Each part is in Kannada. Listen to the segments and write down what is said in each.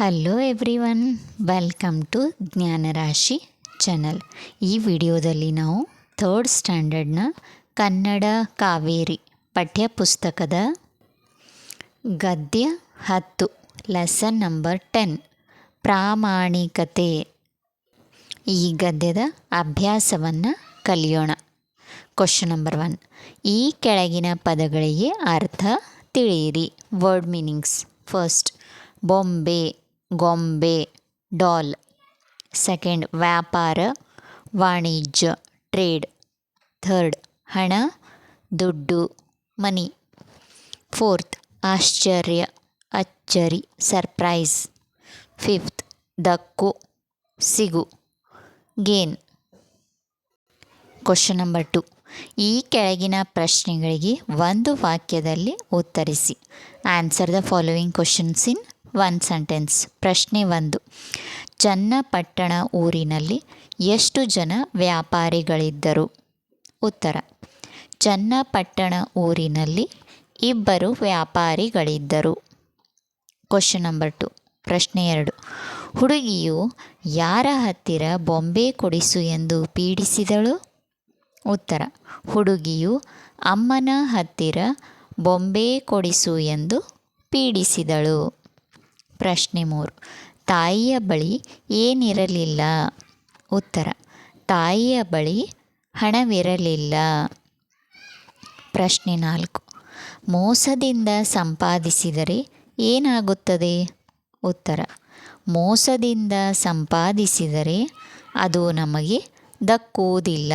Hello everyone welcome to Jnanarashi channel ಈ ವಿಡಿಯೋದಲ್ಲಿ ನಾವು ಥರ್ಡ್ ಸ್ಟ್ಯಾಂಡರ್ಡ್ನ ಕನ್ನಡ ಕಾವೇರಿ ಪಠ್ಯಪುಸ್ತಕದ ಗದ್ಯ ಹತ್ತು ಲೆಸನ್ ನಂಬರ್ ಟೆನ್ ಪ್ರಾಮಾಣಿಕತೆ. ಈ ಗದ್ಯದ ಅಭ್ಯಾಸವನ್ನು ಕಲಿಯೋಣ. ಕ್ವಶನ್ ನಂಬರ್ ಒನ್ ಈ ಕೆಳಗಿನ ಪದಗಳಿಗೆ ಅರ್ಥ ತಿಳಿಯಿರಿ. ವರ್ಡ್ ಮೀನಿಂಗ್ಸ್ ಫಸ್ಟ್ ಬೊಂಬೆ ಗೊಂಬೆ, ಡಾಲ್. ಸೆಕೆಂಡ್, ವ್ಯಾಪಾರ, ವಾಣಿಜ್ಯ, ಟ್ರೇಡ್. ಥರ್ಡ್, ಹಣ, ದುಡ್ಡು, ಮನಿ. ಫೋರ್ತ್, ಆಶ್ಚರ್ಯ, ಅಚ್ಚರಿ, ಸರ್ಪ್ರೈಸ್. ಫಿಫ್ತ್, ದಕ್ಕು, ಸಿಗು. ಗೇನ್. Question number two. ಈ ಕೆಳಗಿನ ಪ್ರಶ್ನೆಗಳಿಗೆ ಒಂದು ವಾಕ್ಯದಲ್ಲಿ ಉತ್ತರಿಸಿ. Answer the following questions in one sentence ಪ್ರಶ್ನೆ ಒಂದು. ಚನ್ನಪಟ್ಟಣ ಊರಿನಲ್ಲಿ ಎಷ್ಟು ಜನ ವ್ಯಾಪಾರಿಗಳಿದ್ದರು? ಉತ್ತರ. ಚನ್ನಪಟ್ಟಣ ಊರಿನಲ್ಲಿ ಇಬ್ಬರು ವ್ಯಾಪಾರಿಗಳಿದ್ದರು. ಕ್ವಶನ್ ನಂಬರ್ ಟು ಪ್ರಶ್ನೆ ಎರಡು. ಹುಡುಗಿಯು ಯಾರ ಹತ್ತಿರ ಬೊಂಬೆ ಕೊಡಿಸು ಎಂದು ಪೀಡಿಸಿದಳು? ಉತ್ತರ. ಹುಡುಗಿಯು ಅಮ್ಮನ ಹತ್ತಿರ ಬೊಂಬೆ ಕೊಡಿಸು ಎಂದು ಪೀಡಿಸಿದಳು. ಪ್ರಶ್ನೆ ಮೂರು. ತಾಯಿಯ ಬಳಿ ಏನಿರಲಿಲ್ಲ? ಉತ್ತರ, ತಾಯಿಯ ಬಳಿ ಹಣವಿರಲಿಲ್ಲ. ಪ್ರಶ್ನೆ ನಾಲ್ಕು. ಮೋಸದಿಂದ ಸಂಪಾದಿಸಿದರೆ ಏನಾಗುತ್ತದೆ? ಉತ್ತರ, ಮೋಸದಿಂದ ಸಂಪಾದಿಸಿದರೆ ಅದು ನಮಗೆ ದಕ್ಕುವುದಿಲ್ಲ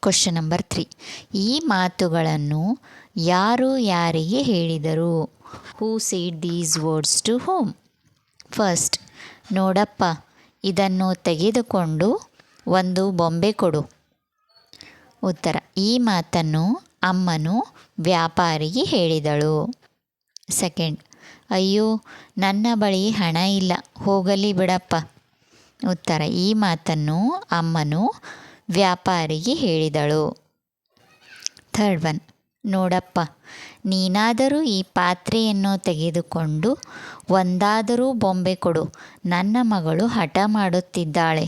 ಕ್ವಶನ್ ನಂಬರ್ ತ್ರೀ ಈ ಮಾತುಗಳನ್ನು ಯಾರು ಯಾರಿಗೆ ಹೇಳಿದರು? Who said these words to whom first ನೋಡಪ್ಪ, ಇದನ್ನು ತೆಗೆದುಕೊಂಡು ಒಂದು ಬೊಂಬೆ ಕೊಡು. ಉತ್ತರ, ಈ ಮಾತನ್ನು ಅಮ್ಮನು ವ್ಯಾಪಾರಿಗೆ ಹೇಳಿದಳು. ಸೆಕೆಂಡ್ ಅಯ್ಯೋ, ನನ್ನ ಬಳಿ ಹಣ ಇಲ್ಲ, ಹೋಗಲಿ ಬಿಡಪ್ಪ. ಉತ್ತರ, ಈ ಮಾತನ್ನು ಅಮ್ಮನು ವ್ಯಾಪಾರಿಗೆ ಹೇಳಿದಳು. ಥರ್ಡ್ ಒನ್ ನೋಡಪ್ಪ, ನೀನಾದರೂ ಈ ಪಾತ್ರೆಯನ್ನು ತೆಗೆದುಕೊಂಡು ಒಂದಾದರೂ ಬೊಂಬೆ ಕೊಡು, ನನ್ನ ಮಗಳು ಹಠ ಮಾಡುತ್ತಿದ್ದಾಳೆ.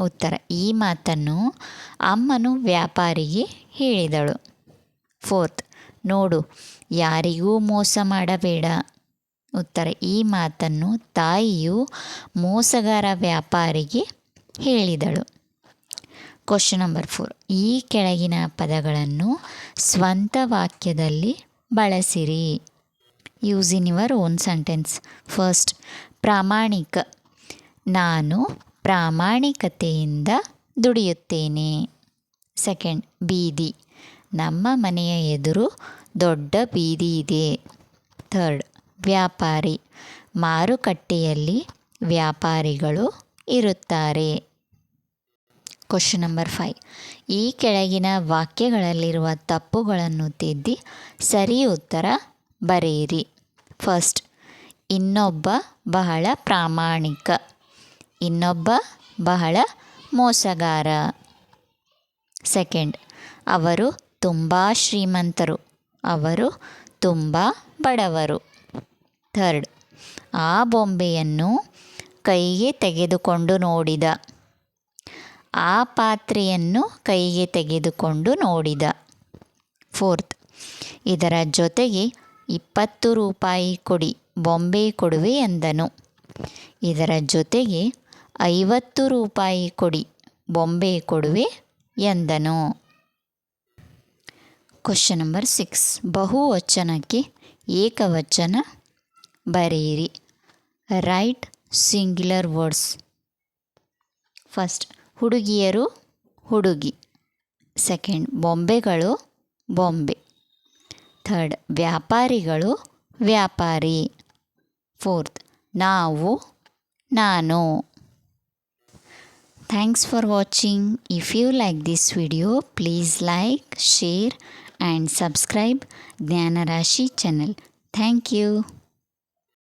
ಉತ್ತರ, ಈ ಮಾತನ್ನು ಅಮ್ಮನು ವ್ಯಾಪಾರಿಗೆ ಹೇಳಿದಳು. ಫೋರ್ತ್, ನೋಡು, ಯಾರಿಗೂ ಮೋಸ ಮಾಡಬೇಡ. ಉತ್ತರ, ಈ ಮಾತನ್ನು ತಾಯಿಯು ಮೋಸಗಾರ ವ್ಯಾಪಾರಿಗೆ ಹೇಳಿದಳು. ಕ್ವಶನ್ ನಂಬರ್ ಫೋರ್ ಈ ಕೆಳಗಿನ ಪದಗಳನ್ನು ಸ್ವಂತ ವಾಕ್ಯದಲ್ಲಿ ಬಳಸಿರಿ. Use in your own sentence first ಪ್ರಾಮಾಣಿಕ. ನಾನು ಪ್ರಾಮಾಣಿಕತೆಯಿಂದ ದುಡಿಯುತ್ತೇನೆ. ಸೆಕೆಂಡ್ ಬೀದಿ. ನಮ್ಮ ಮನೆಯ ಎದುರು ದೊಡ್ಡ ಬೀದಿ ಇದೆ. ಥರ್ಡ್ ವ್ಯಾಪಾರಿ. ಮಾರುಕಟ್ಟೆಯಲ್ಲಿ ವ್ಯಾಪಾರಿಗಳು ಇರುತ್ತಾರೆ. ಕ್ವಶನ್ ನಂಬರ್ ಫೈವ್ ಈ ಕೆಳಗಿನ ವಾಕ್ಯಗಳಲ್ಲಿರುವ ತಪ್ಪುಗಳನ್ನು ತಿದ್ದಿ ಸರಿ ಉತ್ತರ ಬರೆಯಿರಿ. ಫಸ್ಟ್ ಇನ್ನೊಬ್ಬ ಬಹಳ ಪ್ರಾಮಾಣಿಕ. ಇನ್ನೊಬ್ಬ ಬಹಳ ಮೋಸಗಾರ. ಸೆಕೆಂಡ್ ಅವರು ತುಂಬ ಶ್ರೀಮಂತರು. ಅವರು ತುಂಬ ಬಡವರು. ಥರ್ಡ್ ಆ ಬೊಂಬೆಯನ್ನು ಕೈಗೆ ತೆಗೆದುಕೊಂಡು ನೋಡಿದ. ಆ ಪಾತ್ರೆಯನ್ನು ಕೈಗೆ ತೆಗೆದುಕೊಂಡು ನೋಡಿದ. ಫೋರ್ತ್, ಇದರ ಜೊತೆಗೆ ಇಪ್ಪತ್ತು ರೂಪಾಯಿ ಕೊಡಿ, ಬೊಂಬೆ ಕೊಡುವೆ ಎಂದನು. ಇದರ ಜೊತೆಗೆ ಐವತ್ತು ರೂಪಾಯಿ ಕೊಡಿ, ಬೊಂಬೆ ಕೊಡುವೆ ಎಂದನು. ಕ್ವಶನ್ ನಂಬರ್ ಸಿಕ್ಸ್ ಬಹುವಚನಕ್ಕೆ ಏಕವಚನ ಬರೆಯಿರಿ. ರೈಟ್ ಸಿಂಗ್ಯುಲರ್ ವರ್ಡ್ಸ್ ಫಸ್ಟ್ ಹುಡುಗಿಯರು ಹುಡುಗಿ. ಸೆಕೆಂಡ್ ಬೊಂಬೆಗಳು ಬೊಂಬೆ. ಥರ್ಡ್ ವ್ಯಾಪಾರಿಗಳು ವ್ಯಾಪಾರಿ. ಫೋರ್ತ್ ನಾವು, ನಾನು. Thanks for watching if you like this video please like share and subscribe Jnanarashi channel thank you